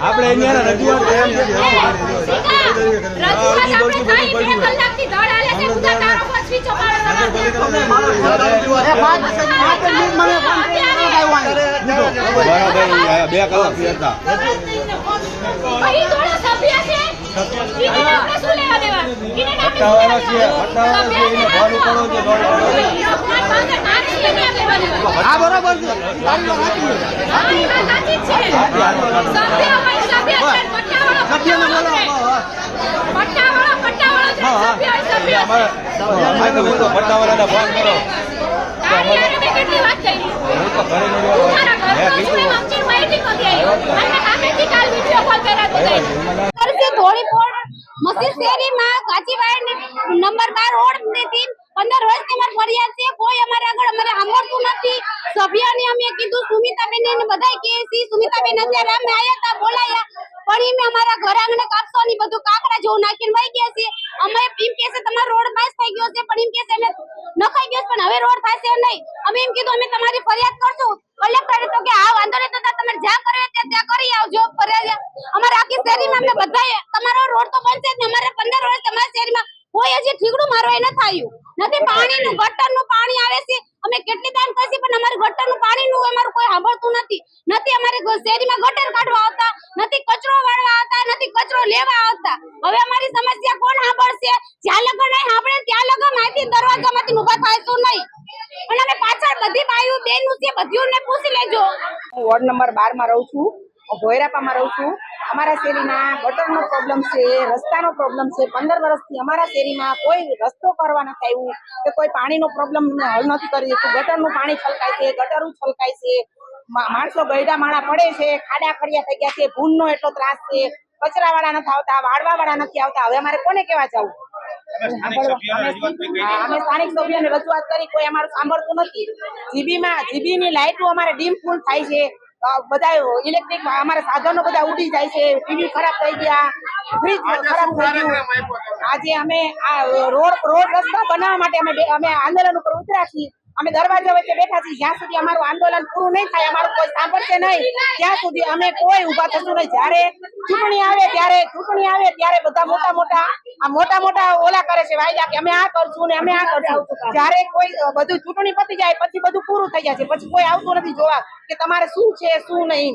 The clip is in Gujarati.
આપણે અહીંયા રજૂઆત એમ છે બે કલાકથી દોડ હાલે છે બધા તારો પર સ્વિચો પાડો બરાબર બે કલાક હતા. ભાઈ થોડો સભ્ય છે? પટ્ટાવાળાને ફોન કરો. કેટલી વાત હું તો ઘરે ધોળીપોળ શેરીમાં કાચીવાડ નંબર બાર રોડની પંદર અમારી ફરિયાદ છે, કોઈ અમારા આગળ અમારે સાંભળતું નથી. સભ્યને અમે કીધું, સુમિતાબેન ને બધાય કે સી સુમિતાબેન અત્યારે અમે આયા તા બોલાયા. પણ એમે અમારા ઘર આંગણે કાપસો ની બધું કાકડા જેવું નાખીને વહી ગયા છે અમે એમ કે છે, તમારો રોડ પાસ થઈ ગયો છે, પણ એમ કે છે, અમે નખાઈ ગયો પણ હવે રોડ થશે નહીં. અમે એમ કીધું, અમે તમારી ફરિયાદ કરશું. કલેક્ટરે તો કે આ વાંધો નહીં, તો તમે જ્યાં કરો ત્યાં ત્યાં કરી આવજો, ફરિયાદ. અમારા આખી શેરીમાં અમે બધાએ, તમારો રોડ તો બનશે જ અમારે પંદર વર્ષ તમારા શેરીમાં કોઈ હજી ઠીકડું મારો એ ન થયું. નથી, પાણીનું, ગટરનું પાણી આવે છે. અમે કેટલી દાન કરશી, પણ અમારે ગટરનું પાણીનું અમારું કોઈ સાંભળતું નથી. નથી અમારે શેરીમાં ગટર કાઢવા આવતા, નથી કચરો વાળવા આવતા, નથી કચરો લેવા આવતા. હવે અમારી સમસ્યા કોણ સાંભળશે? જ્યાં લગન નહીં સાંભળે, ત્યાં લગનમાંથી દરવાજામાંથી ઊભા થાયશું નહીં. અને અમે પાછળ બધી બાયું બેનું છે, બધીઓને પૂછી લેજો. હું વોર્ડ નંબર બારમાં રહું છું ભોયરાપામાં રહું છું. અમારા શેરીમાં ગટરનો પ્રોબ્લેમ છે રસ્તાનો પ્રોબ્લેમ છે. પંદર વર્ષથી અમારા શેરીમાં કોઈ રસ્તો કરવા નથી આવ્યું કે કોઈ પાણીનો પ્રોબ્લેમ હલ નથી કરી દીધું. ગટરનું પાણી છલકાય છે ગટરું છલકાય છે. માણસો ગયડા માણા પડે છે ખાડા ખડિયા થઈ ગયા છે ભૂનનો એટલો ત્રાસ છે. કચરા વાળા નથી આવતા વાળવા વાળા નથી આવતા. હવે અમારે કોને કેવા જવું? અમે સ્થાનિક સભ્યોને રજૂઆત કરી કોઈ અમારું સાંભળતું નથી. જીબી માં જીબી ની લાઈટો અમારે ડીમ ફૂલ થાય છે. બધા ઇલેક્ટ્રિક અમારા સાધનો બધા ઉડી જાય છે ટીવી ખરાબ થઈ ગયા ફ્રીજ ખરાબ થઈ ગયું. આજે અમે આ રોડ રોડ રસ્તા બનાવવા માટે અમે અમે આંદોલન ઉપર ઉતર્યા છીએ. અમે દરવાજા વચ્ચે બેઠા છીએ. જ્યાં સુધી અમારું આંદોલન પૂરું નહીં થાય, અમારું કોઈ સાંભળશે નહીં. ત્યાં સુધી અમે કોઈ ઊભા થશું નહીં. જયારે ચૂંટણી આવે, ત્યારે ચૂંટણી આવે, ત્યારે બધા મોટા મોટા, આ મોટા મોટા ઓલા કરે છે, વાયદા કે અમે આ કરશું ને અમે આ કરશું. જ્યારે કોઈ બધું ચૂંટણી પતી જાય, પછી બધું પૂરું થઈ જાય છે. પછી કોઈ આવતું નથી જોવા કે તમારે શું છે, શું નહીં.